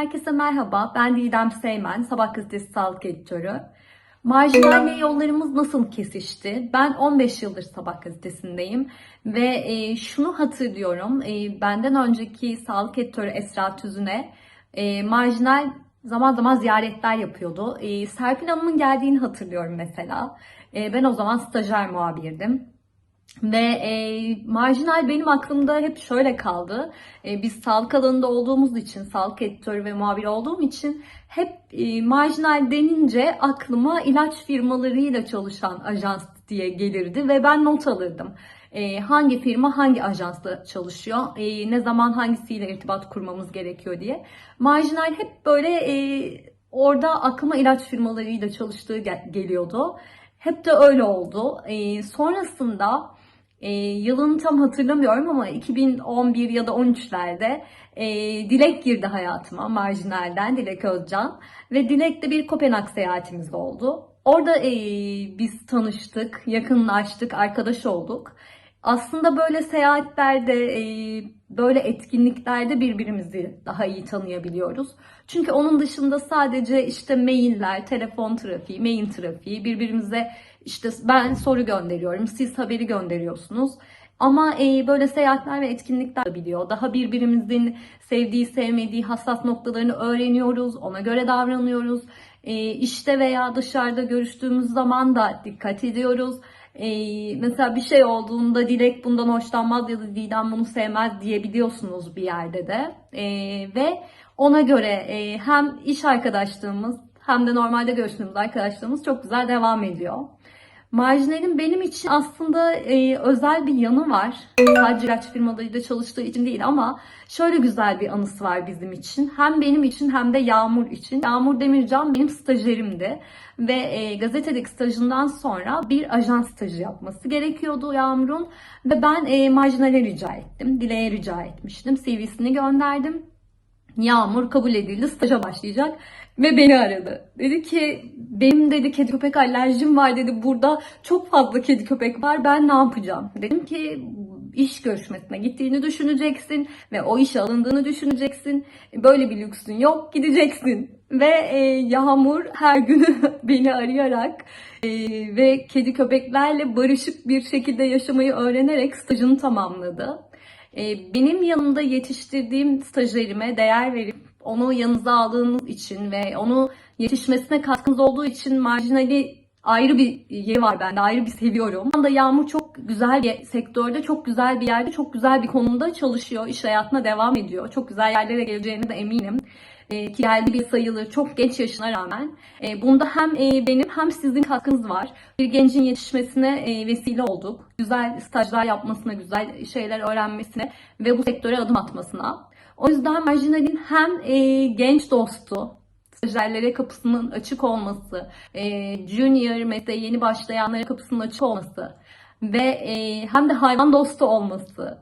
Herkese merhaba, ben Didem Seymen, Sabah gazetesi sağlık editörü. Marjinal yollarımız nasıl kesişti? Ben 15 yıldır Sabah gazetesindeyim ve e, şunu hatırlıyorum, e, benden önceki sağlık editörü Esra Tüzün'e e, marjinal zaman zaman ziyaretler yapıyordu. E, Serpil Hanım'ın geldiğini hatırlıyorum mesela. E, ben o zaman stajyer muhabirdim. Ve e, marjinal benim aklımda hep şöyle kaldı. E, biz sağlık alanında olduğumuz için, sağlık editörü ve muhabir olduğum için hep e, marjinal denince aklıma ilaç firmalarıyla çalışan ajans diye gelirdi ve ben not alırdım. E, hangi firma hangi ajansla çalışıyor, e, ne zaman hangisiyle irtibat kurmamız gerekiyor diye. Marjinal hep böyle e, orada aklıma ilaç firmalarıyla çalıştığı gel- geliyordu. Hep de öyle oldu. E, sonrasında e, yılını tam hatırlamıyorum ama 2011 ya da 13'lerde e, Dilek girdi hayatıma marjinalden Dilek Özcan ve Dilek'te bir Kopenhag seyahatimiz oldu. Orada e, biz tanıştık, yakınlaştık, arkadaş olduk. Aslında böyle seyahatlerde, e, böyle etkinliklerde birbirimizi daha iyi tanıyabiliyoruz. Çünkü onun dışında sadece işte mailler, telefon trafiği, mail trafiği, birbirimize işte ben soru gönderiyorum, siz haberi gönderiyorsunuz. Ama e, böyle seyahatler ve etkinlikler biliyor. Daha birbirimizin sevdiği, sevmediği hassas noktalarını öğreniyoruz, ona göre davranıyoruz. E, işte veya dışarıda görüştüğümüz zaman da dikkat ediyoruz. E, mesela bir şey olduğunda Dilek bundan hoşlanmaz ya da Didem bunu sevmez diyebiliyorsunuz bir yerde de. E, ve ona göre e, hem iş arkadaşlığımız hem de normalde görüştüğümüz arkadaşlığımız çok güzel devam ediyor. Marjinal'in benim için aslında e, özel bir yanı var. Sadece ilaç firmalarıyla çalıştığı için değil ama şöyle güzel bir anısı var bizim için. Hem benim için hem de Yağmur için. Yağmur Demircan benim stajyerimdi. Ve e, gazetedeki stajından sonra bir ajans stajı yapması gerekiyordu Yağmur'un. Ve ben e, Marjinal'e rica ettim. Dile'ye rica etmiştim. CV'sini gönderdim. Yağmur kabul edildi, staja başlayacak ve beni aradı. Dedi ki benim dedi kedi köpek alerjim var dedi burada çok fazla kedi köpek var ben ne yapacağım? Dedim ki iş görüşmesine gittiğini düşüneceksin ve o işe alındığını düşüneceksin. Böyle bir lüksün yok gideceksin. Ve e, Yağmur her gün beni arayarak e, ve kedi köpeklerle barışık bir şekilde yaşamayı öğrenerek stajını tamamladı. E, benim yanımda yetiştirdiğim stajyerime değer verip onu yanınıza aldığınız için ve onu yetişmesine katkınız olduğu için marjinali ayrı bir yeri var bende, ayrı bir seviyorum. Şu anda Yağmur çok güzel bir sektörde, çok güzel bir yerde, çok güzel bir konumda çalışıyor, iş hayatına devam ediyor. Çok güzel yerlere geleceğine de eminim. E, ki geldi bir sayılır çok genç yaşına rağmen. E, bunda hem e, benim hem sizin katkınız var. Bir gencin yetişmesine vesile olduk. Güzel stajlar yapmasına, güzel şeyler öğrenmesine ve bu sektöre adım atmasına. O yüzden Marjinal'in hem genç dostu, stajyerlere kapısının açık olması, junior mesleğe yeni başlayanlara kapısının açık olması ve hem de hayvan dostu olması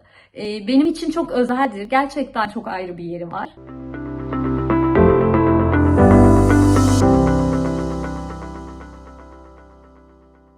benim için çok özeldir. Gerçekten çok ayrı bir yeri var.